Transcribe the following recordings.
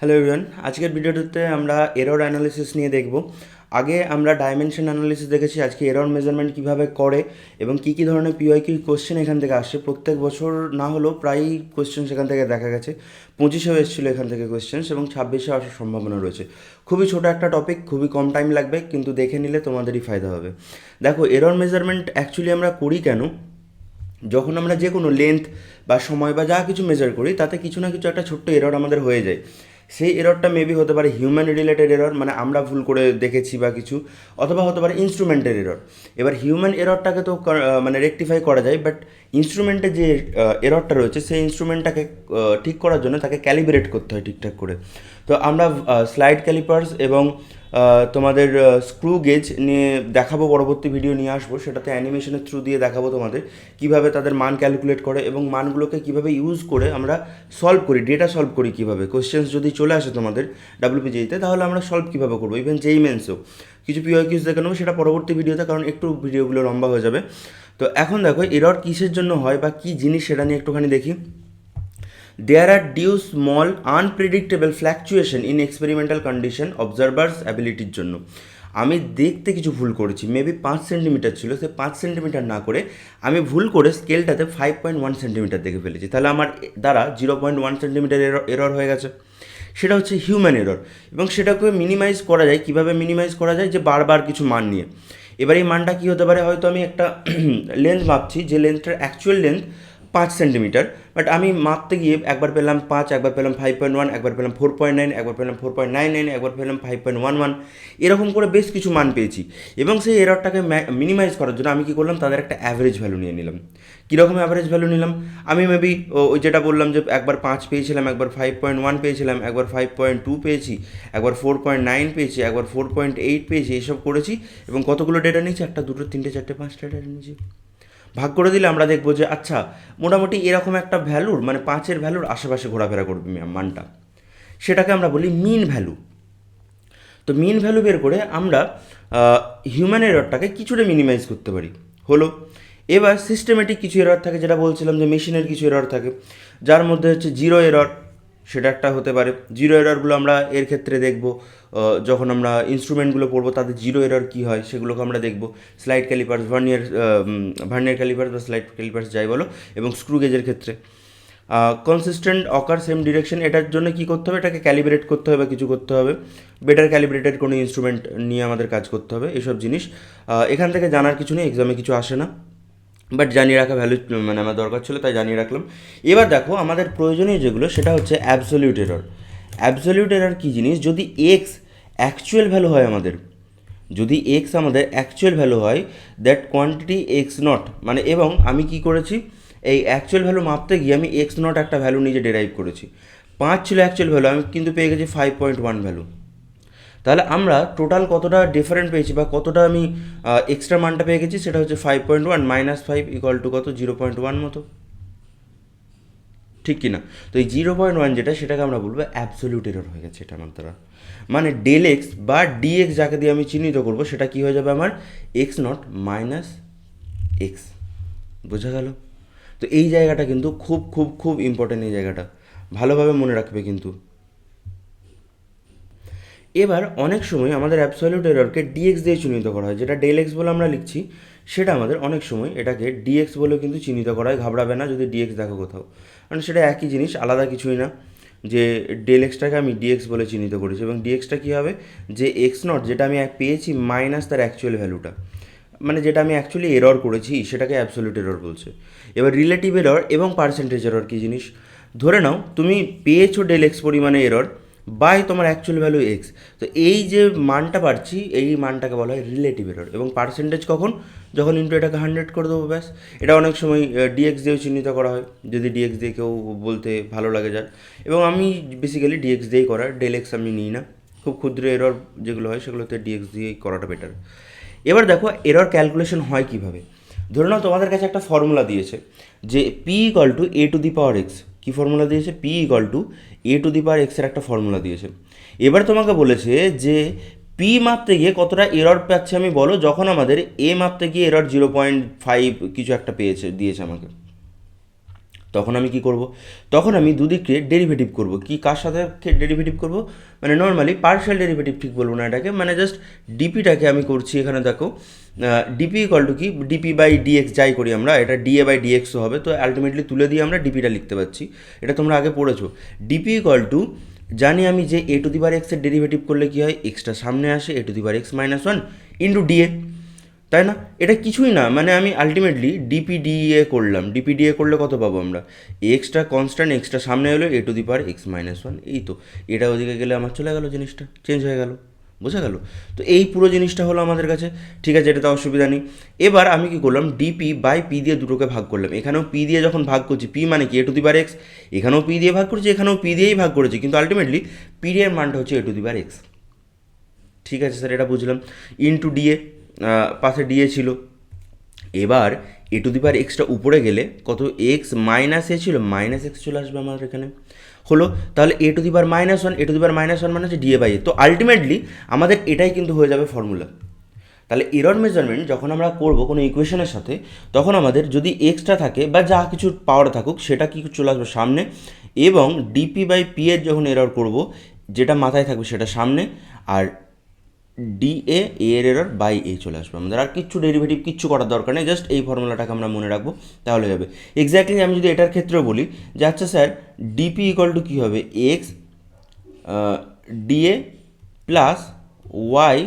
Hello everyone আজকের ভিডিওটিতে আমরা এরর অ্যানালিসিস নিয়ে দেখব। আগে আমরা ডাইমেনশন অ্যানালিসিস দেখেছি, আজকে এরর মেজারমেন্ট কীভাবে করে এবং কী কী ধরনের পিওয়াই কি কোশ্চেন এখান থেকে আসছে প্রত্যেক বছর না হলেও প্রায়ই কোশ্চেন সেখান থেকে দেখা গেছে। পঁচিশেও এসেছিল এখান থেকে কোশ্চেন্স এবং ছাব্বিশে আসার সম্ভাবনা রয়েছে। খুবই ছোটো একটা টপিক খুবই কম টাইম লাগবে, কিন্তু দেখে নিলে তোমাদেরই ফায়দা হবে। দেখো এরর মেজারমেন্ট অ্যাকচুয়ালি আমরা করি কেন? যখন আমরা যে কোনো লেন্থ বা সময় বা যা কিছু মেজার করি, তাতে কিছু না কিছু একটা ছোট্ট এরর আমাদের হয়ে যায়। সেই এররটা মেবি হতে পারে হিউম্যান রিলেটেড এরর মানে আমরা ভুল করে দেখেছি বা কিছু, অথবা হতে পারে ইনস্ট্রুমেন্টের এরর এবার হিউম্যান এররটাকে তো মানে রেকটিফাই করা যায় বাট ইনস্ট্রুমেন্টে যে এররটা রয়েছে, সেই ইনস্ট্রুমেন্টটাকে ঠিক করার জন্য তাকে ক্যালিব্রেট করতে হয় ঠিকঠাক করে। তো আমরা স্লাইড ক্যালিপার্স এবং তোমাদের স্ক্রু গেজ নিয়ে দেখাবো, পরবর্তী ভিডিও নিয়ে আসব। সেটাতে অ্যানিমেশনের থ্রু দিয়ে দেখাবো তোমাদের কীভাবে তাদের মান ক্যালকুলেট করে এবং মানগুলোকে কীভাবে ইউজ করে আমরা সলভ করি ডেটা সলভ করি কীভাবে। কোশ্চেন্স যদি চলে আসে তোমাদের ডাব্লিউপিজিতে তাহলে আমরা সলভ কীভাবে করব? ইভেন যেই মেন্সও কিছু পিওয়াই কিউজ দেখে নেব, সেটা পরবর্তী ভিডিওতে কারণ একটু ভিডিওগুলো লম্বা হয়ে যাবে। তো এখন দেখো এরর কিসের জন্য হয় বা কী জিনিস সেটা নিয়ে একটুখানি দেখি। There are due small, unpredictable fluctuation in experimental condition observers abilityর জন্য। আমি দেখতে কিছু ভুল করেছি মেবি পাঁচ সেন্টিমিটার ছিল সে পাঁচ সেন্টিমিটার না করে আমি ভুল করে স্কেলটাতে ফাইভ পয়েন্ট ওয়ান সেন্টিমিটার দেখে ফেলেছি। তাহলে আমার দ্বারা zero point one centimetre error হয়ে গেছে। সেটা হচ্ছে হিউম্যান এরর এবং সেটাকে মিনিমাইজ করা যায়, কীভাবে মিনিমাইজ করা যায়? যে বারবার কিছু মান নিয়ে। এবার এই মানটা কী হতে পারে? হয়তো আমি একটা লেন্থ ভাবছি, যে লেন্থটার অ্যাকচুয়াল লেন্থ পাঁচ সেন্টিমিটার বাট আমি মাপতে গিয়ে একবার পেলাম পাঁচ, একবার পেলাম ফাইভ পয়েন্ট ওয়ান একবার পেলাম ফোর পয়েন্ট নাইন একবার পেলাম ফোর পয়েন্ট নাইন নাইন একবার পেলাম ফাইভ পয়েন্ট ওয়ান ওয়ান এরকম করে বেশ কিছু মান পেয়েছি। এবং সেই এররটাকে মিনিমাইজ করার জন্য আমি কী করলাম, তাদের একটা অ্যাভারেজ ভ্যালু নিয়ে নিলাম। কীরকম অ্যাভারেজ ভ্যালু নিলাম? আমি মেবি ওই যেটা বললাম যে একবার পাঁচ পেয়েছিলাম, একবার ফাইভ পয়েন্ট ওয়ান পেয়েছিলাম, একবার ফাইভ পয়েন্ট টু পেয়েছি, একবার ফোর পয়েন্ট নাইন পেয়েছি, একবার ফোর পয়েন্ট এইট পেয়েছি, এসব করেছি, এবং কতগুলো ডেটা নিয়েছি? একটা, দুটো, তিনটে, চারটে, পাঁচটা ডেটা নিয়েছি। ভাগ করে দিলে আমরা দেখব যে আচ্ছা মোটামুটি এরকম একটা ভ্যালুর মানে পাঁচের ভ্যালুর আশেপাশে ঘোরাফেরা করবে মানটা। সেটাকে আমরা বলি মিন ভ্যালু। তো মিন ভ্যালু বের করে আমরা হিউম্যান এররটাকে কিছুটা মিনিমাইজ করতে পারি। হলো, এবার সিস্টেমেটিক কিছু এরর থাকে, যেটা বলছিলাম যে মেশিনের কিছু এরর থাকে, যার মধ্যে হচ্ছে জিরো এরর সেটা একটা হতে পারে। জিরো এররগুলো আমরা এর ক্ষেত্রে দেখব। যখন আমরা ইনস্ট্রুমেন্টগুলো পড়ব, তাদের জিরো এরর কী হয় সেগুলোকে আমরা দেখব। Slide calipers vernier vernier calipers বা স্লাইড ক্যালিপার্স যাই বলো, এবং স্ক্রু গেজের ক্ষেত্রে। কনসিস্টেন্ট অকার সেম ডিরেকশন এটার জন্য কী করতে হবে? এটাকে ক্যালিব্রেট করতে হবে, কিছু করতে হবে। বেটার ক্যালিব্রেটেড কোনো ইনস্ট্রুমেন্ট নিয়ে আমাদের কাজ করতে হবে, এসব জিনিস। এখান থেকে জানার কিছু নেই এক্সামে কিছু আসে না। বাট জানিয়ে রাখা ভ্যালু মানে আমার দরকার ছিল, তাই জানিয়ে রাখলাম। এবার দেখো, আমাদের প্রয়োজনীয় যেগুলো, সেটা হচ্ছে অ্যাবসলিউট এরর অ্যাবসলিউট এরর কী জিনিস? যদি এক্স অ্যাকচুয়াল ভ্যালু হয় আমাদের, যদি এক্স আমাদের অ্যাকচুয়াল ভ্যালু হয় দ্যাট কোয়ান্টিটি এক্স নট মানে এবং আমি কি করেছি? এই অ্যাকচুয়াল ভ্যালু মাপতে গিয়ে আমি এক্স নট একটা ভ্যালু নিজে ডেরাইভ করেছি। পাঁচ ছিল অ্যাকচুয়াল ভ্যালু আমি কিন্তু পেয়ে গেছি ফাইভ পয়েন্ট ওয়ান ভ্যালু তাহলে আমরা টোটাল কতটা ডিফারেন্ট পেয়েছি বা কতটা আমি এক্সট্রা মানটা পেয়ে গেছি সেটা হচ্ছে five point one minus five equal to কত? জিরো পয়েন্ট ওয়ান মতো। ঠিক কি না তো এই জিরো পয়েন্ট ওয়ান যেটা, সেটাকে আমরা বলব অ্যাবসলিউট এরর হয়ে গেছে এটা আমার দ্বারা মানে ডেল এক্স বা ডিএক্স যাকে দিয়ে আমি চিহ্নিত করব, সেটা কী হয়ে যাবে আমার? এক্স নট মাইনাস এক্স বোঝা গেল? তো এই জায়গাটা কিন্তু খুব খুব খুব ইম্পর্টেন্ট এই জায়গাটা। ভালোভাবে মনে রাখবে কিন্তু। এবার অনেক সময় আমাদের অ্যাবসলিউট এররকে ডিএক্স দিয়ে চিহ্নিত করা হয়, যেটা ডেল এক্স বলে আমরা লিখছি, সেটা আমাদের অনেক সময় এটাকে ডিএক্স বলেও কিন্তু চিহ্নিত করা হয়, ঘাবড়াবে না যদি ডিএক্স দেখো কোথাও। কারণ সেটা একই জিনিস, আলাদা কিছুই না, যে ডেল এক্সটাকে আমি ডিএক্স বলে চিহ্নিত করেছি এবং ডিএক্সটা কী হবে? যে এক্স নট যেটা আমি পেয়েছি মাইনাস তার অ্যাকচুয়াল ভ্যালুটা মানে যেটা আমি অ্যাকচুয়ালি এরর করেছি, সেটাকে অ্যাবসলিউট এরর বলছে। এবার রিলেটিভ এরর এবং পার্সেন্টেজ এরর কী জিনিস? ধরে নাও, তুমি পেয়েছ ডেল এক্স পরিমাণে এরর বাই তোমার অ্যাকচুয়াল ভ্যালু এক্স তো এই যে মানটা পাচ্ছি এই মানটাকে বলা হয় রিলেটিভ এরর এবং পার্সেন্টেজ কখন? যখন ইন্টু এটাকে হান্ড্রেড করে দেবো, ব্যাস। এটা অনেক সময় ডিএক্স দিয়েও চিহ্নিত করা হয়। যদি ডিএক্স দিয়ে কেউ বলতে ভালো লাগে যার। এবং আমি বেসিক্যালি ডিএক্স দিয়েই করার ডেল এক্স আমি নিই না। খুব ক্ষুদ্র এরর যেগুলো হয়, সেগুলোতে ডিএক্স দিয়েই করাটা বেটার এবার দেখো এরর ক্যালকুলেশন হয় কীভাবে? ধরে নাও তোমাদের কাছে একটা ফর্মুলা দিয়েছে যে P equal to a to the power x key formula দিয়েছে? P equal to a to the power এক্সের একটা ফর্মুলা দিয়েছে। এবার তোমাকে বলেছে যে পি মাপতে গিয়ে কতটা এরর পাচ্ছে আমি বলো, যখন আমাদের এ মাপতে গিয়ে এরর জিরো পয়েন্ট ফাইভ কিছু একটা পেয়েছে, দিয়েছে আমাকে। তখন আমি কি করব? তখন আমি দুদিকে ডেরিভেটিভ করব। কি কার সাথে ডেরিভেটিভ করব? মানে নর্মালি পার্শিয়াল ডেরিভেটিভ ঠিক বলব না এটাকে। মানে জাস্ট ডিপিটাকে আমি করছি এখানে দেখো। ডিপি ইকল টু কি? ডিপি বাই ডিএক্স যাই করি আমরা, এটা ডিএ বাই ডিএক্সও হবে। তো আলটিমেটলি তুলে দিয়ে আমরা ডিপিটা লিখতে পারছি। এটা তোমরা আগে পড়েছো। ডিপি ইকল টু জানি আমি যে এ টু দি বার এক্সের ডেরিভেটিভ করলে কী হয়? এক্সটা সামনে আসে a to the power x minus one into da তাই না? এটা কিছুই না মানে আমি আলটিমেটলি ডিপিডিএ করলাম। ডিপিডিএ করলে কত পাবো আমরা? এক্সটা কনস্ট্যান্ট এক্সট্রা সামনে হলো a to the power x minus one এই তো। এটা ওদিকে গেলে আমার চলে গেল জিনিসটা চেঞ্জ হয়ে গেল, বোঝা গেল? তো এই পুরো জিনিসটা হলো আমাদের কাছে। ঠিক আছে এটাতে অসুবিধা নেই। এবার আমি কি করলাম? ডিপি বাই পি দিয়ে দুটোকে ভাগ করলাম। এখানেও পি দিয়ে যখন ভাগ করছি পি মানে কি? A to the power x এখানেও পি দিয়ে ভাগ করেছি, এখানেও পি দিয়েই ভাগ করেছি। কিন্তু আলটিমেটলি পি এর মানটা হচ্ছে এ টু দি বার এক্স ঠিক আছে স্যার এটা বুঝলাম। ইন ইন্টু ডিএ পাশে ডিএ ছিল। এবার এ টু দি পাওয়ার এক্সটা উপরে গেলে কত? এক্স মাইনাস এ ছিল মাইনাস এক্স চলে আসবে আমার এখানে। হলো, তাহলে a to the power minus one a to the power minus one মানে হচ্ছে ডিএ বাই এ তো আলটিমেটলি আমাদের এটাই কিন্তু হয়ে যাবে ফর্মুলা তাহলে এরর মেজারমেন্ট যখন আমরা করব কোনো ইকুয়েশনের সাথে, তখন আমাদের যদি এক্সট্রা থাকে বা যা কিছু পাওয়ার থাকুক, সেটা কি চলে আসবে সামনে? এবং ডিপি বাই পি এর যখন এরর করব, যেটা মাথায় থাকবে সেটা সামনে। আর ডি এ এর এরর বাই এ চলে আসবে। আমাদের আর কিচ্ছু ডেরিভেটিভ কিচ্ছু করার দরকার নেই জাস্ট এই ফর্মুলাটাকে আমরা মনে রাখব, তাহলে হবে এক্স্যাক্টলি আমি যদি এটার ক্ষেত্রেও বলি, যে আচ্ছা স্যার ডিপি ইকুয়াল টু কী হবে? এক্স ডিএ প্লাস ওয়াই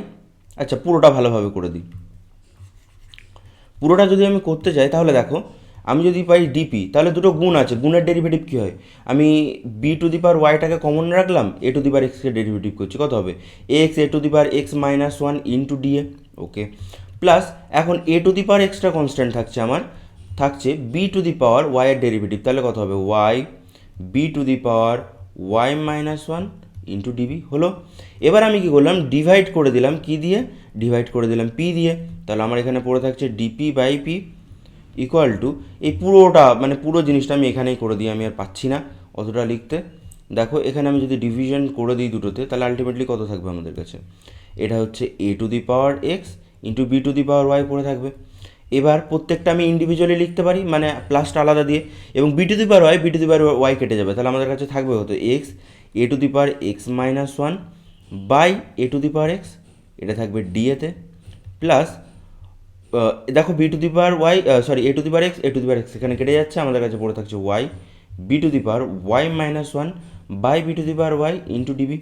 আচ্ছা পুরোটা ভালোভাবে করে দিই। পুরোটা যদি আমি করতে চাই তাহলে দেখো আমি যদি পাই ডিপি তাহলে দুটো গুণ আছে। গুণের ডেরিভেটিভ কী হয়? আমি বি টু দি পাওয়ার ওয়াইটাকে কমন রাখলাম এ টু দি পাওয়ার এক্সকে ডেরিভেটিভ করছি, কত হবে? X a to the power x minus one in into da okay plus এখন a to the power extra constant থাকছে আমার, থাকছে বি টু দি পাওয়ার ওয়াইয়ের ডেরিভেটিভ তাহলে কত হবে? Y b to the power y minus one into db হলো? এবার আমি কি করলাম? ডিভাইড করে দিলাম, কি দিয়ে? ডিভাইড করে দিলাম পি দিয়ে। তাহলে আমার এখানে পড়ে থাকছে dP by P equal to এই পুরোটা মানে পুরো জিনিসটা আমি এখানেই করে দিই, আমি আর পাচ্ছি না অতটা লিখতে। দেখো, এখানে আমি যদি ডিভিশন করে দিই দুটোতে, তাহলে আলটিমেটলি কত থাকবে আমাদের কাছে? এটা হচ্ছে a to the power x into b to the power y পড়ে থাকবে। এবার প্রত্যেকটা আমি ইন্ডিভিজুয়ালি লিখতে পারি মানে প্লাসটা আলাদা দিয়ে, এবং b to the power y b to the power y কেটে যাবে, তাহলে আমাদের কাছে থাকবে হতো x a to the power x minus one by a to the power x এটা থাকবে ডিএতে প্লাস দেখো b to the power y sorry a to the power x a to the power x এখানে কেটে যাচ্ছে, আমাদের কাছে পড়ে থাকছে y b to the power y minus one by b to the power y into db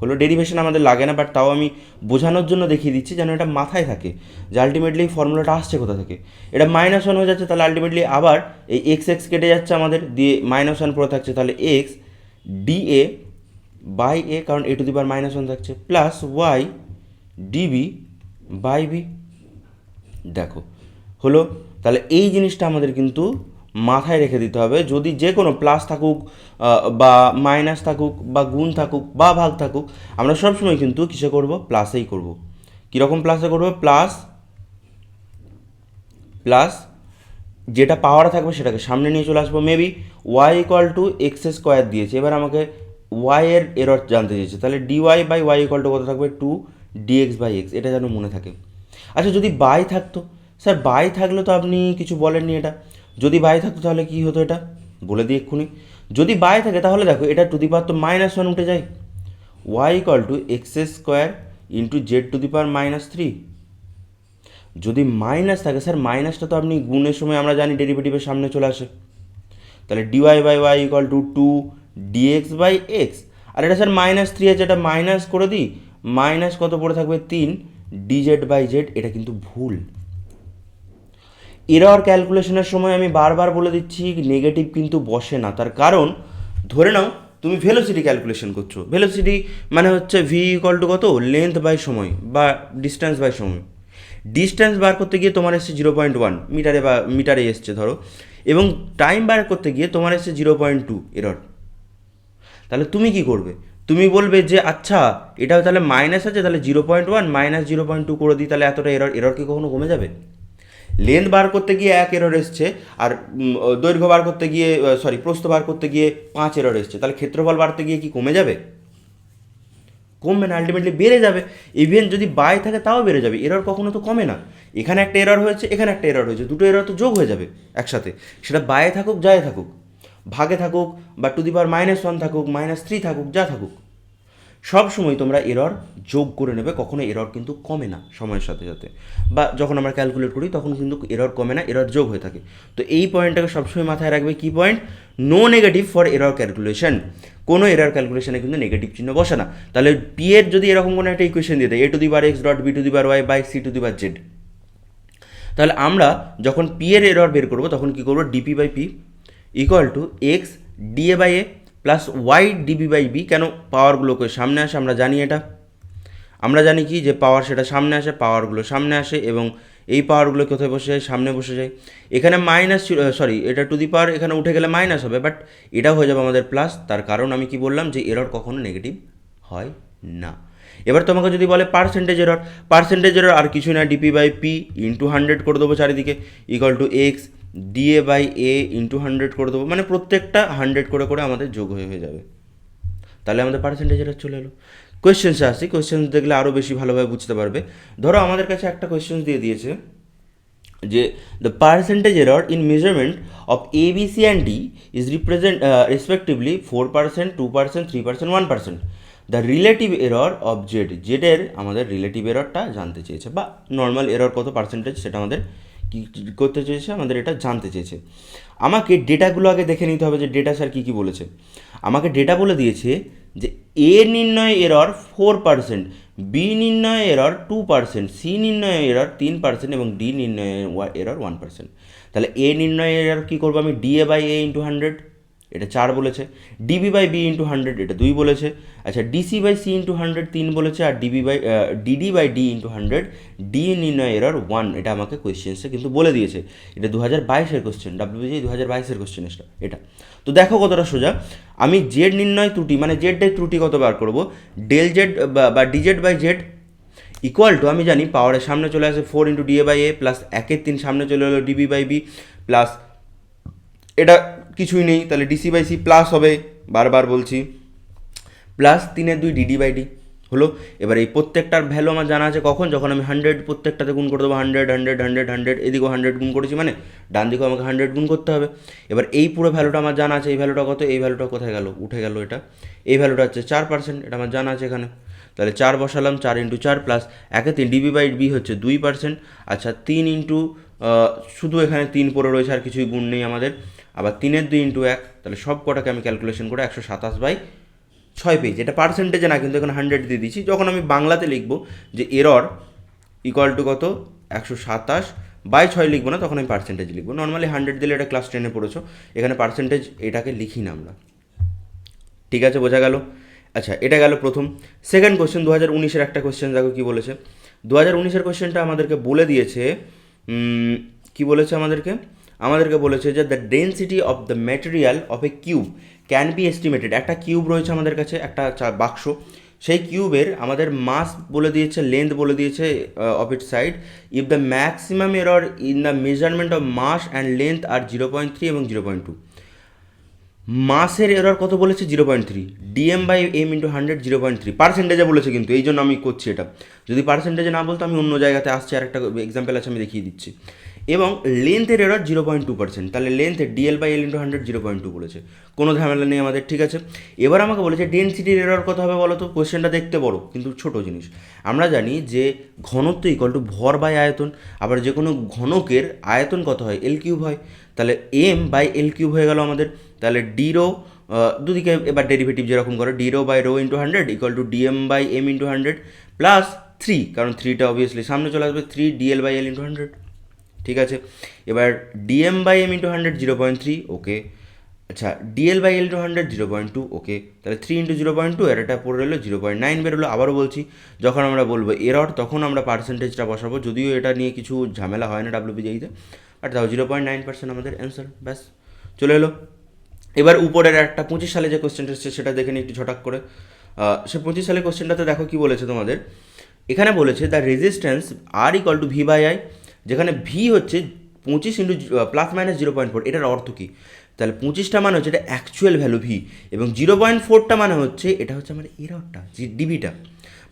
হলো derivation আমাদের লাগে না বাট তাও আমি বোঝানোর জন্য দেখিয়ে দিচ্ছি যেন এটা মাথায় থাকে যে আলটিমেটলি ফর্মুলাটা আসছে কোথা থেকে। এটা মাইনাস ওয়ান হয়ে যাচ্ছে, তাহলে আলটিমেটলি আবার এই এক্স এক্স কেটে যাচ্ছে আমাদের, দিয়ে মাইনাস ওয়ান পড়ে থাকছে, তাহলে এক্স ডি এ বাই এ কারণ a to the power minus one থাকছে plus y db by b দেখো, হলো, তাহলে এই জিনিসটা আমাদের কিন্তু মাথায় রেখে দিতে হবে। যদি যে কোনো প্লাস থাকুক বা মাইনাস থাকুক, বা গুণ থাকুক, বা ভাগ থাকুক, আমরা সবসময় কিন্তু কিসে করব? প্লাসেই করব। কীরকম প্লাসে করব? প্লাস প্লাস যেটা পাওয়ার থাকবে সেটাকে সামনে নিয়ে চলে আসব। Maybe y equal to x square দিয়েছে। এবার আমাকে ওয়াই এর এরর জানতে চেয়েছে। তাহলে dy by y equal to কত থাকবে? টু ডিএক্স বাই এক্স এটা যেন মনে থাকে। আচ্ছা যদি বাই থাকতো? স্যার, বাই থাকলে তো আপনি কিছু বলেননি এটা। যদি বাই থাকতো তাহলে কী হতো এটা? বলে দিই এক্ষুনি। যদি বাই থাকে তাহলে দেখো, এটা টু দি পাওয়ার তো মাইনাস ওয়ান উঠে যায়। Y equal to x square into z to the power minus three. যদি মাইনাস থাকে, স্যার, মাইনাসটা তো আপনি গুণের সময় আমরা জানি ডেরিভেটিভের সামনে চলে আসে। তাহলে dy by y equal to two dx by x. আর এটা, স্যার, মাইনাস থ্রি আছে, এটা মাইনাস করে দিই। মাইনাস কত পড়ে থাকবে? তিন। ডিজেড বাই জেড এটা কিন্তু ভুল। এরর ক্যালকুলেশনের সময় আমি বারবার বলে দিচ্ছি নেগেটিভ কিন্তু বসে না। তার কারণ, ধরে নাও, তুমি ভেলোসিটি ক্যালকুলেশন করছ। ভেলোসিটি মানে হচ্ছে ভি ইকল টু কত? লেন্থ বাই সময় বা ডিস্টেন্স বাই সময়। ডিস্টেন্স বার করতে গিয়ে তোমার এসছে জিরো পয়েন্ট ওয়ান মিটারে বা মিটারে এসছে, ধরো। এবং টাইম বার করতে গিয়ে তোমার এসছে জিরো পয়েন্ট টু এরর তাহলে তুমি কি করবে? তুমি বলবে যে আচ্ছা এটাও তাহলে মাইনাস আছে, তাহলে zero point one minus zero point two করে দিই, তাহলে এতটা এরর এরর কি কখনো কমে যাবে? লেন্থ বার করতে গিয়ে এক এরর এসছে, আর দৈর্ঘ্য বার করতে গিয়ে সরি প্রস্থ বার করতে গিয়ে পাঁচ এরর এসছে, তাহলে ক্ষেত্রফল বাড়তে গিয়ে কি কমে যাবে? কমবে না আলটিমেটলি বেড়ে যাবে। ইভেন যদি বাই থাকে, তাও বেড়ে যাবে এরর কখনো তো কমে না। এখানে একটা এরর হয়েছে, এখানে একটা এরর হয়েছে, দুটো এরর তো যোগ হয়ে যাবে একসাথে। সেটা বায়ে থাকুক যায় থাকুক। ভাগে থাকুক বা to the power minus one থাকুক, মাইনাস থ্রি থাকুক, যা থাকুক, সব সময় তোমরা এরর যোগ করে নেবে, কখনো এরর কিন্তু কমে না সময়ের সাথে সাথে। বা যখন আমরা ক্যালকুলেট করি, তখন কিন্তু এরর কমে না এরর যোগ হয়ে থাকে। তো এই পয়েন্টটাকে সবসময় মাথায় রাখবে কি point no negative for error calculation কোনো এরর ক্যালকুলেশনে কিন্তু নেগেটিভ চিহ্ন বসে না। তাহলে পি এর যদি এরকম কোনো একটা ইকুয়েশন দিয়ে দেয় a to the power x dot b to the power y by c to the power z তাহলে আমরা যখন পি এর এরর বের করব, তখন কী করব? DP by P equal to x da by a plus y db by b কেন পাওয়ারগুলোকে সামনে আসে, আমরা জানি এটা। আমরা জানি কি? যে পাওয়ার সেটা সামনে আসে পাওয়ারগুলো সামনে আসে এবং এই পাওয়ারগুলো কোথায় বসে যায়? সামনে বসে যায়। এখানে মাইনাস সরি এটা টু দি পাওয়ার এখানে উঠে গেলে মাইনাস হবে বাট এটাও হয়ে যাবে আমাদের প্লাস তার কারণ আমি কি বললাম? যে এরর কখনো নেগেটিভ হয় না। এবার তোমাকে যদি বলে পার্সেন্টেজ এরর পার্সেন্টেজ এরর আর কিছু না dP by P into hundred করে দেবো চারিদিকে equal to x da by a into hundred করে দেবো মানে প্রত্যেকটা হান্ড্রেড করে করে আমাদের যোগ হয়ে হয়ে যাবে। তাহলে আমাদের পার্সেন্টেজ এরর চলে এলো। কোয়েশ্চেন্সে আসি কোয়েশ্চেন্স দেখলে আরও বেশি ভালোভাবে বুঝতে পারবে। ধরো আমাদের কাছে একটা কোয়েশ্চেন্স দিয়ে দিয়েছে, যে the percentage error in measurement of a b c and d is represent respectively four percent two percent three percent one percent the relative error of z জেডের আমাদের রিলেটিভ এররটা জানতে চেয়েছে, বা নর্মাল এরর কত percentage সেটা আমাদের কী করতে চেয়েছে? আমাদের এটা জানতে চেয়েছে। আমাকে ডেটাগুলো আগে দেখে নিতে হবে যে ডেটা স্যার কী কী বলেছে। আমাকে ডেটা বলে দিয়েছে যে এ নির্ণয় এরর ফোর পার্সেন্ট বি নির্ণয় এরর টু পার্সেন্ট সি নির্ণয় এরর তিন পার্সেন্ট এবং ডি নির্ণয় এরর ওয়ান পার্সেন্ট তাহলে এ নির্ণয় এরর কী করব আমি? D a by a into hundred এটা চার বলেছে db by b into hundred এটা দুই বলেছে আচ্ছা dc by c into hundred তিন বলেছে, আর db by dd by d into hundred d নির্ণয় এরর ওয়ান এটা আমাকে কোয়েশ্চেন্সে কিন্তু বলে দিয়েছে। এটা দু হাজার বাইশের কোশ্চেন ডাব্লিউজি দু হাজার বাইশের কোশ্চেন এটা। তো দেখো কতটা সোজা, আমি জেড নির্ণয় ত্রুটি মানে জেডের ত্রুটি কত বার করব? ডেল জেড বা dz by z equal to আমি জানি পাওয়ারের সামনে চলে আসে four into da by a plus একের তিন সামনে চলে এলো ডিবি বাই বি প্লাস এটা কিছুই নেই, তাহলে ডিসি বাই সি প্লাস হবে, বারবার বলছি। প্লাস তিনের দুই ডিডি বাই ডি হলো। এবার এই প্রত্যেকটার ভ্যালু আমার জানা আছে কখন? যখন আমি হান্ড্রেড প্রত্যেকটাতে গুণ করে দেবো হান্ড্রেড হান্ড্রেড হান্ড্রেড হান্ড্রেড এদিকেও হান্ড্রেড গুণ করেছি মানে ডান দিকেও আমাকে হান্ড্রেড গুণ করতে হবে। এবার এই পুরো ভ্যালুটা আমার জানা আছে, এই ভ্যালুটা কত? এই ভ্যালুটা কোথায় গেল? উঠে গেল এটা। এই ভ্যালুটা হচ্ছে চার পার্সেন্ট এটা আমার জানা আছে এখানে। তাহলে চার বসালাম, চার ইন্টু চার প্লাস একে তিন ডিবি বাই বি হচ্ছে দুই পার্সেন্ট আচ্ছা তিন ইন্টু শুধু এখানে তিন পড়ে রয়েছে, আর কিছুই গুণ নেই আমাদের। আবার তিনের দুই ইন্টু এক, তাহলে সব কটাকে আমি ক্যালকুলেশন করে একশো সাতাশ বাই ছয় পেজ এটা পার্সেন্টেজে না, কিন্তু এখানে হান্ড্রেড দিয়ে দিচ্ছি। যখন আমি বাংলাতে লিখব যে এরর ইকুয়াল টু কত? একশো সাতাশ বাই ছয় লিখব না, তখন আমি পার্সেন্টেজ লিখব। নর্মালি হান্ড্রেড দিলে এটা ক্লাস টেনে পড়েছো। এখানে পার্সেন্টেজ এটাকে লিখি না আমরা। ঠিক আছে, বোঝা গেল? আচ্ছা এটা গেল প্রথম। সেকেন্ড কোশ্চেন দু হাজার উনিশের একটা কোশ্চেন দেখো কী বলেছে। দু হাজার উনিশের কোশ্চেনটা আমাদেরকে বলে দিয়েছে কি বলেছে আমাদেরকে? আমাদেরকে বলেছে যে the density of the material of a cube can be estimated একটা কিউব রয়েছে আমাদের কাছে, একটা বাক্স। সেই কিউবের আমাদের মাস বলে দিয়েছে লেন্থ বলে দিয়েছে of it side if the maximum error in the measurement of mass and length are zero point three এবং জিরো পয়েন্ট টু মাসের এরর কত বলেছে? Zero point three dm by m into hundred zero point three পার্সেন্টেজে বলেছে কিন্তু, এই জন্য আমি করছি এটা। যদি পার্সেন্টেজে না বলতো, আমি অন্য জায়গাতে আসছি আর একটা এক্সাম্পল আছে, আমি দেখিয়ে দিচ্ছি। এবং লেন্থের error zero point two percent তাহলে length dl by l into hundred zero point two বলেছে। কোনো ঝামেলা নেই আমাদের, ঠিক আছে? এবার আমাকে বলেছে ডেন্সিটির এরর কত হবে বলো তো কোয়েশ্চেনটা দেখতে বড়, কিন্তু ছোট জিনিস। আমরা জানি যে ঘনত্ব ইকল টু ভর বাই আয়তন, আবার যে কোনো ঘনকের আয়তন কত হয়? এল কিউব হয়। তাহলে এম বাই এল কিউব হয়ে গেল আমাদের। তাহলে ডিরো দুদিকে এবার ডেরিভেটিভ যেরকম করে d rho by rho into hundred equal to dm by m into hundred plus three কারণ থ্রিটা অবভিয়াসলি সামনে চলে আসবে three dl by l into hundred ঠিক আছে? এবার dm by m into hundred zero point three okay আচ্ছা dl by l to hundred zero point two okay তাহলে three into zero point two এটা পড়ে রইল জিরো পয়েন্ট নাইন বেরোলো। আবারও বলছি, যখন আমরা বলব এরর তখন আমরা পার্সেন্টেজটা বসাবো। যদিও এটা নিয়ে কিছু ঝামেলা হয় না ডাব্লিউবিজিতে বাট তাও জিরো পয়েন্ট নাইন পার্সেন্ট আমাদের অ্যান্সার ব্যাস। চলে এলো। এবার উপরের একটা পঁচিশ সালে যে কোশ্চেনটা এসছে, সেটা দেখে নিই একটু ঝটাক করে। সে পঁচিশ সালের কোশ্চেনটাতে দেখো কি বলেছে তোমাদের? এখানে বলেছে the resistance R equal to V by I যেখানে ভি হচ্ছে পঁচিশ into plus minus zero point four এটার অর্থ কী? তাহলে পঁচিশটা মানে হচ্ছে এটা অ্যাকচুয়াল ভ্যালু ভি এবং জিরো পয়েন্ট ফোরটা মানে হচ্ছে এটা হচ্ছে আমার এরটা জি ডিবিটা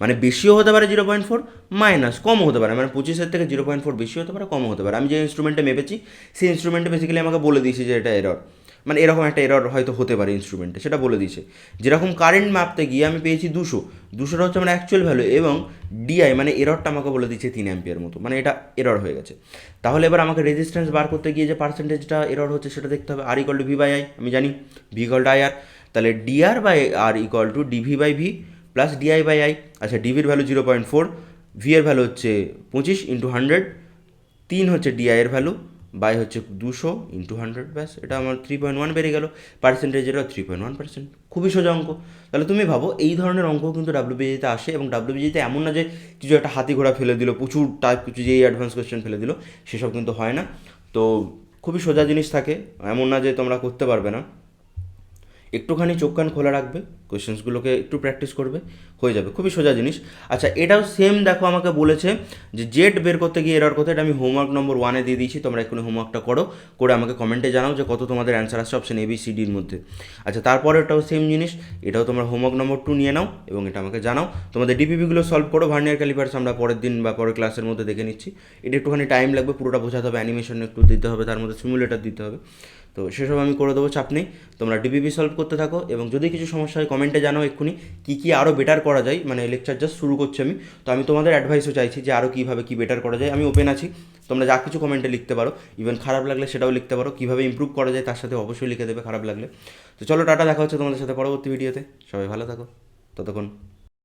মানে বেশিও হতে পারে জিরো পয়েন্ট ফোর মাইনাস কমও হতে পারে। মানে পঁচিশের থেকে জিরো পয়েন্ট ফোর বেশি হতে পারে, কমও হতে পারে। আমি যে ইনস্ট্রুমেন্টে মেপেছি, সেই ইনস্ট্রুমেন্টে বেসিক্যালি আমাকে বলে দিয়েছি যে এটা এরর মানে এরকম একটা এরর হয়তো হতে পারে ইনস্ট্রুমেন্টে সেটা বলে দিয়েছে। যেরকম কারেন্ট মাপতে গিয়ে আমি পেয়েছি দুশো, দুশোটা হচ্ছে আমার অ্যাকচুয়াল ভ্যালু এবং ডিআই মানে এররটা আমাকে বলে দিচ্ছে তিন অ্যাম্পিয়ার মতো মানে এটা এরর হয়ে গেছে। তাহলে এবার আমাকে রেজিস্ট্যান্স বার করতে গিয়ে যে পার্সেন্টেজটা এরর হচ্ছে সেটা দেখতে হবে আর equal to V by I আমি জানি V equal to I R তাহলে D R by R equal to D V by V plus D I by I আচ্ছা ডিভির value zero point four V এর value হচ্ছে পঁচিশ into hundred তিন হচ্ছে DI এর ভ্যালু বাই হচ্ছে দুশো ইন্টু হান্ড্রেড ব্যাস, এটা আমার থ্রি পয়েন্ট ওয়ান বেড়ে গেল। পার্সেন্টেজ এটা থ্রি পয়েন্ট ওয়ান পার্সেন্ট খুবই সোজা অঙ্ক। তাহলে তুমি ভাবো, এই ধরনের অঙ্ক কিন্তু ডাব্লিউবিজিতে আসে এবং ডাব্লিউবিজিতে এমন না যে কিছু একটা হাতি ঘোড়া ফেলে দিল, প্রচুর টাইপ কিছু যেই অ্যাডভান্স কোয়েশ্চেন ফেলে দিল, সেসব কিন্তু হয় না। তো খুবই সোজা জিনিস থাকে। এমন না যে তোমরা করতে পারবে না। একটুখানি চোখ কান খোলা রাখবে কোয়েশ্চেন্সগুলোকে একটু প্র্যাকটিস করবে, হয়ে যাবে, খুবই সোজা জিনিস। আচ্ছা এটাও সেম দেখো আমাকে বলেছে যে জেড বের করতে গিয়ে এরর করতে, এটা আমি হোমওয়ার্ক নম্বর ওয়ানে দিয়ে দিয়েছি, তোমরা এক্ষুনি হোমওয়ার্কটা করো, করে আমাকে কমেন্টে জানাও যে কত তোমাদের অ্যান্সার আসছে অপশন এ বি সি ডির মধ্যে। আচ্ছা তারপরে এটাও সেম জিনিস, এটাও তোমরা হোমওয়ার্ক নম্বর টু নিয়ে নাও, এবং এটা আমাকে জানাও। তোমাদের ডিপিপিগুলো সলভ করো ভার্নিয়ার ক্যালিপার্স আমরা পরের দিন বা পরের ক্লাসের মধ্যে দেখে নিচ্ছি। এটা একটুখানি টাইম লাগবে, পুরোটা বোঝাতে হবে অ্যানিমেশন একটু দিতে হবে, তার মধ্যে সিমুলেটার দিতে হবে। তো সেসব আমি করে দেবো, চাপ নেই। তোমরা ডিবিপি সলভ করতে থাকো এবং যদি কিছু সমস্যা হয় কমেন্টে জানাও এক্ষুনি, কী কী আরও বেটার করা যায়। মানে লেকচার জাস্ট শুরু করছি আমি। তো আমি তোমাদের অ্যাডভাইসও চাইছি যে আরও কীভাবে কী বেটার করা যায়। আমি ওপেন আছি। তোমরা যা কিছু কমেন্টে লিখতে পারো। ইভেন খারাপ লাগলে সেটাও লিখতে পারো। কীভাবে ইমপ্রুভ করা যায় তার সাথে অবশ্যই লিখে দেবে খারাপ লাগলে। তো চলো টাটা, দেখা হচ্ছে তোমাদের সাথে পরবর্তী ভিডিওতে সবাই ভালো থাকো। ততক্ষণ